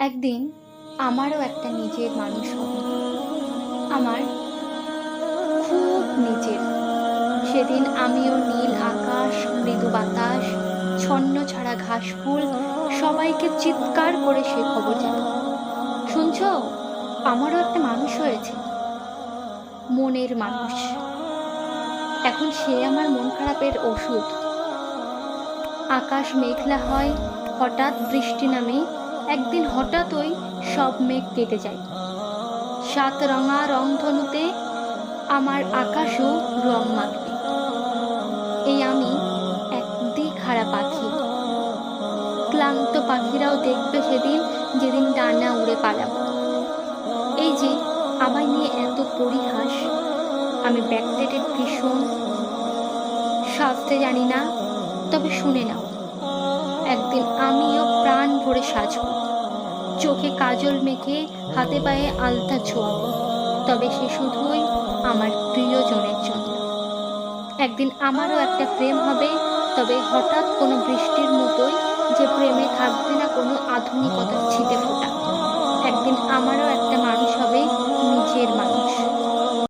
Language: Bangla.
একদিন আমারও একটা নিজের মানুষ হবে। আমার খুব নিজের। সেদিন আমিও নীল আকাশ, মৃদু বাতাস, ছন্ন ছাড়া ঘাস ফুল সবাইকে চিৎকার করে সে খবর জানাব শুনছ? আমারও একটা মানুষ হয়েছে। মনের মানুষ। এখন সে আমার মন খারাপের ওষুধ। আকাশ মেঘলা হয়, হঠাৎ বৃষ্টি নামে একদিন হঠাৎই সব মেঘ কেটে যায়। সাত রঙা রংধনুতে আমার আকাশও রং মাখবে। এই আমি একদি দিঘারা পাখি। ক্লান্ত পাখিরাও দেখবে সেদিন যেদিন ডানা উড়ে পালাবো। এই যে আমায় নিয়ে এত পরিহাস, আমি ব্যাকডেটেড ভীষণ। সাজতে জানি না, তবে শুনে নাও। একদিন ভরে সাজব। চোখে কাজল মেখে হাতে পায়ে আলতা ছোঁয়াব। তবে সে শুধুই আমার প্রিয়জনের জন্য। একদিন আমারও একটা প্রেম হবে, তবে হঠাৎ কোনো বৃষ্টির মতোই যে প্রেমে থাকবে না কোনো আধুনিকতার ছিটে ফোটা। একদিন আমারও